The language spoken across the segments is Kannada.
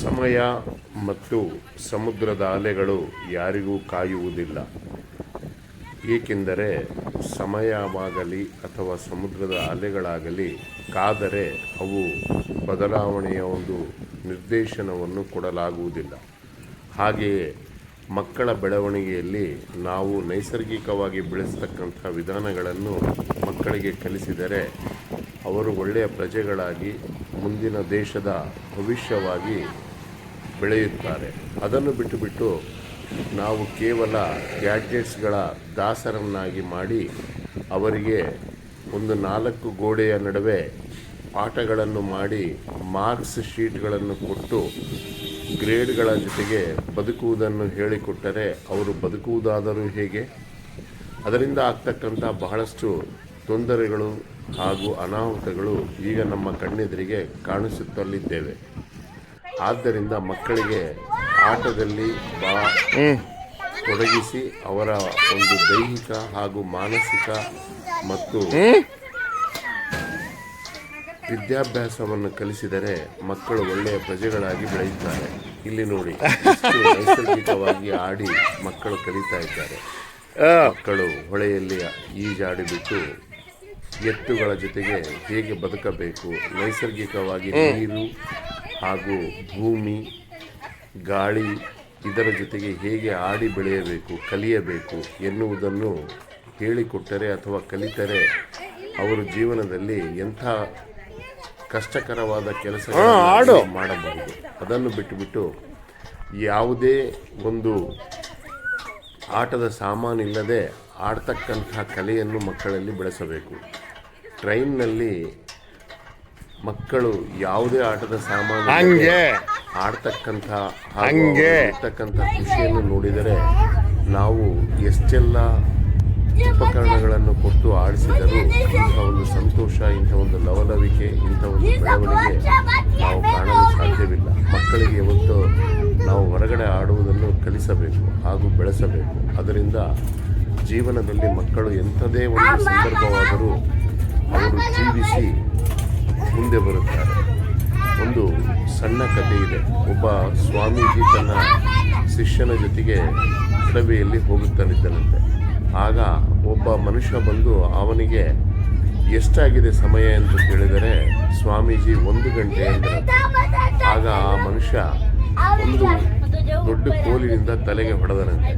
ಸಮಯ ಮತ್ತು ಸಮುದ್ರದ ಅಲೆಗಳು ಯಾರಿಗೂ ಕಾಯುವುದಿಲ್ಲ. ಏಕೆಂದರೆ ಸಮಯವಾಗಲಿ ಅಥವಾ ಸಮುದ್ರದ ಅಲೆಗಳಾಗಲಿ, ಕಾದರೆ ಅವು ಬದಲಾವಣೆಯ ಒಂದು ನಿರ್ದೇಶನವನ್ನು ಕೊಡಲಾಗುವುದಿಲ್ಲ. ಹಾಗೆಯೇ ಮಕ್ಕಳ ಬೆಳವಣಿಗೆಯಲ್ಲಿ ನಾವು ನೈಸರ್ಗಿಕವಾಗಿ ಬೆಳೆಸ್ತಕ್ಕಂಥ ವಿಧಾನಗಳನ್ನು ಮಕ್ಕಳಿಗೆ ಕಲಿಸಿದರೆ ಅವರು ಒಳ್ಳೆಯ ಪ್ರಜೆಗಳಾಗಿ ಮುಂದಿನ ದೇಶದ ಭವಿಷ್ಯವಾಗಿ ಬೆಳೆಯುತ್ತಾರೆ. ಅದನ್ನು ಬಿಟ್ಟುಬಿಟ್ಟು ನಾವು ಕೇವಲ ಗ್ಯಾಡ್ಜೆಟ್ಸ್ಗಳ ದಾಸರನ್ನಾಗಿ ಮಾಡಿ ಅವರಿಗೆ ಒಂದು ನಾಲ್ಕು ಗೋಡೆಯ ನಡುವೆ ಪಾಠಗಳನ್ನು ಮಾಡಿ ಮಾರ್ಕ್ಸ್ ಶೀಟ್ಗಳನ್ನು ಕೊಟ್ಟು ಗ್ರೇಡ್ಗಳ ಜೊತೆಗೆ ಬದುಕುವುದನ್ನು ಹೇಳಿಕೊಟ್ಟರೆ ಅವರು ಬದುಕುವುದಾದರೂ ಹೇಗೆ? ಅದರಿಂದ ಆಗ್ತಕ್ಕಂಥ ಬಹಳಷ್ಟು ತೊಂದರೆಗಳು ಹಾಗೂ ಅನಾಹುತಗಳು ಈಗ ನಮ್ಮ ಕಣ್ಣೆದುರಿಗೆ ಕಾಣಿಸುತ್ತಲಿದ್ದೇವೆ. ಆದ್ದರಿಂದ ಮಕ್ಕಳಿಗೆ ಆಟದಲ್ಲಿ ಬಾ ತೊಡಗಿಸಿ ಅವರ ಒಂದು ದೈಹಿಕ ಹಾಗೂ ಮಾನಸಿಕ ಮತ್ತು ವಿದ್ಯಾಭ್ಯಾಸವನ್ನು ಕಲಿಸಿದರೆ ಮಕ್ಕಳು ಒಳ್ಳೆಯ ಪ್ರಜೆಗಳಾಗಿ ಬೆಳೆಯುತ್ತಾರೆ. ಇಲ್ಲಿ ನೋಡಿ ನೈಸರ್ಗಿಕವಾಗಿ ಆಡಿ ಮಕ್ಕಳು ಕಲಿತಾ ಇದ್ದಾರೆ. ಮಕ್ಕಳು ಹೊಳೆಯಲ್ಲಿ ಈಜಾಡಿಬಿಟ್ಟು ಎತ್ತುಗಳ ಜೊತೆಗೆ ಹೇಗೆ ಬದುಕಬೇಕು? ನೈಸರ್ಗಿಕವಾಗಿ ನೀರು ಹಾಗೂ ಭೂಮಿ ಗಾಳಿ ಇದರ ಜೊತೆಗೆ ಹೇಗೆ ಆಡಿ ಬೆಳೆಯಬೇಕು ಕಲಿಯಬೇಕು ಎನ್ನುವುದನ್ನು ಹೇಳಿಕೊಟ್ಟರೆ ಅಥವಾ ಕಲಿತರೆ ಅವರು ಜೀವನದಲ್ಲಿ ಎಂಥ ಕಷ್ಟಕರವಾದ ಕೆಲಸ ಮಾಡಬಹುದು ಅದನ್ನು ಬಿಟ್ಟುಬಿಟ್ಟು ಯಾವುದೇ ಒಂದು ಆಟದ ಸಾಮಾನಿಲ್ಲದೆ ಆಡ್ತಕ್ಕಂಥ ಕಲೆಯನ್ನು ಮಕ್ಕಳಲ್ಲಿ ಬೆಳೆಸಬೇಕು. ಟ್ರೈನ್ನಲ್ಲಿ ಮಕ್ಕಳು ಯಾವುದೇ ಆಟದ ಸಾಮಾನು ಹಂಗೆ. ಆಡ್ತಕ್ಕಂಥ ಹಂಗೆ ಇರ್ತಕ್ಕಂಥ ಖುಷಿಯನ್ನು ನೋಡಿದರೆ ನಾವು ಎಷ್ಟೆಲ್ಲ ಉಪಕರಣಗಳನ್ನು ಕೊಟ್ಟು ಆಡಿಸಿದರೂ ಇಂಥ ಒಂದು ಸಂತೋಷ ಇಂಥ ಒಂದು ಲವಲವಿಕೆ ಇಂಥ ಒಂದು ಬೆಳವಣಿಗೆ ನಾವು ಕಾಣಲು ಸಾಧ್ಯವಿಲ್ಲ. ಮಕ್ಕಳಿಗೆ ಒಂದು ನಾವು ಹೊರಗಡೆ ಆಡುವುದನ್ನು ಕಲಿಸಬೇಕು ಹಾಗೂ ಬೆಳೆಸಬೇಕು. ಅದರಿಂದ ಜೀವನದಲ್ಲಿ ಮಕ್ಕಳು ಎಂಥದೇ ಒಂದು ಸಂದರ್ಭವಾದರೂ ಅವರು ಜೀವಿಸಿ ಮುಂದೆ ಬರುತ್ತಾರೆ. ಒಂದು ಸಣ್ಣ ಕಥೆ ಇದೆ. ಒಬ್ಬ ಸ್ವಾಮೀಜಿ ತನ್ನ ಶಿಷ್ಯನ ಜೊತೆಗೆ ಕಡವೆಯಲ್ಲಿ ಹೋಗುತ್ತಾನಿದ್ದನಂತೆ ಆಗ ಒಬ್ಬ ಮನುಷ್ಯ ಬಂದು ಅವನಿಗೆ, ಎಷ್ಟಾಗಿದೆ ಸಮಯ? ಅಂತ ಕೇಳಿದರೆ, ಸ್ವಾಮೀಜಿ, ಒಂದು ಗಂಟೆ ಎಂದರು ಆಗ ಆ ಮನುಷ್ಯ ಒಂದು ದೊಡ್ಡ ಕೋಲಿನಿಂದ ತಲೆಗೆ ಹೊಡೆದನಂತೆ.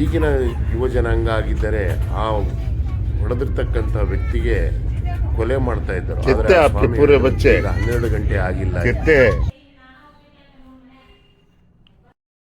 ಈಗಿನ ಯುವ ಜನಾಂಗ ಆಗಿದ್ದರೆ ಆ ಹೊಡೆದಿರ್ತಕ್ಕಂಥ ವ್ಯಕ್ತಿಗೆ ಕೊಲೆ ಮಾಡ್ತಾ ಇದ್ದಾರೆ. ಹನ್ನೆರಡು ಗಂಟೆ ಆಗಿಲ್ಲ.